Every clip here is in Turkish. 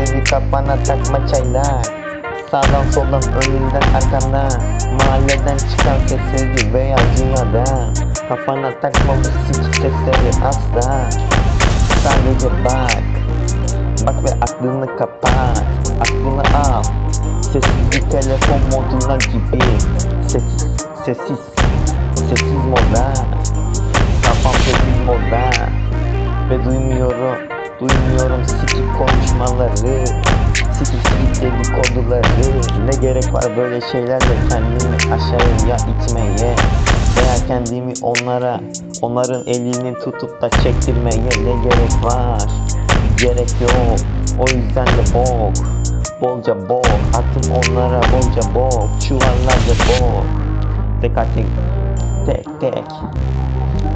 Gözleri kafana takma çaylar Sağdan soldan önünden arkandan Mahalleden çıkan sesleri veya dünyada Kafana takma bu sik sesleri asla. Sadece bak. Bak ve aklını kapat. Aklını al. Sessiz bir telefon moduna gibi. Sessiz, sessiz. Sessiz moda duymuyorum sikik konuşmaları Sikik sikik dedikoduları. Ne gerek var böyle şeylerle kendimi aşağıya itmeye Veya kendimi onlara Onların elini tutup da çektirmeye ne gerek var? Gerek yok. O yüzden de bok. Bolca bok. Attım onlara bolca bok. Çuvallarca bok. Tek hak Tek tek.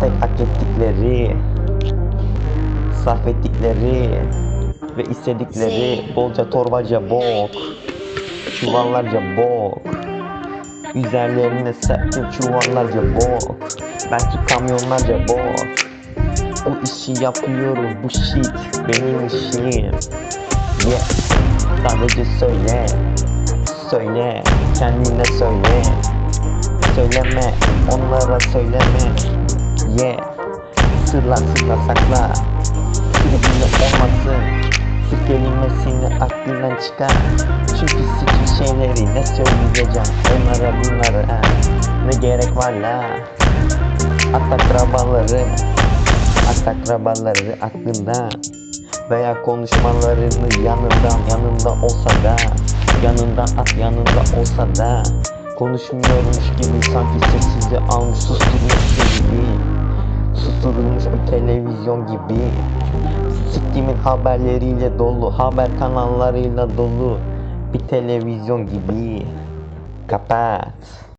Tek hak ettikleri Sarf ettikleri Ve istedikleri Bolca torbaca bok Çuvallarca bok Üzerlerine serptim çuvallarca bok Belki kamyonlarca bok. O işi yapıyorum bu shit benim işim. Yeah Sadece söyle Söyle kendine söyle. Söyleme onlara söyleme. Yeah Sırla sırla sakla Tribünde olmasın Sır kelimesini aklından çıkar. Çünkü sikik şeyleri ne söyleyeceğim? Onlara bunlara Ne gerek var la? At akrabaları At akrabaları aklında Veya konuşmalarını yanından yanında olsa da Yanında at yanında olsa da. Konuşmuyormuş gibi sanki sessize almış susturmuş gibi Susturulmuş bir televizyon gibi Siktimin haberleriyle dolu Haber kanallarıyla dolu Bir televizyon gibi. Kapat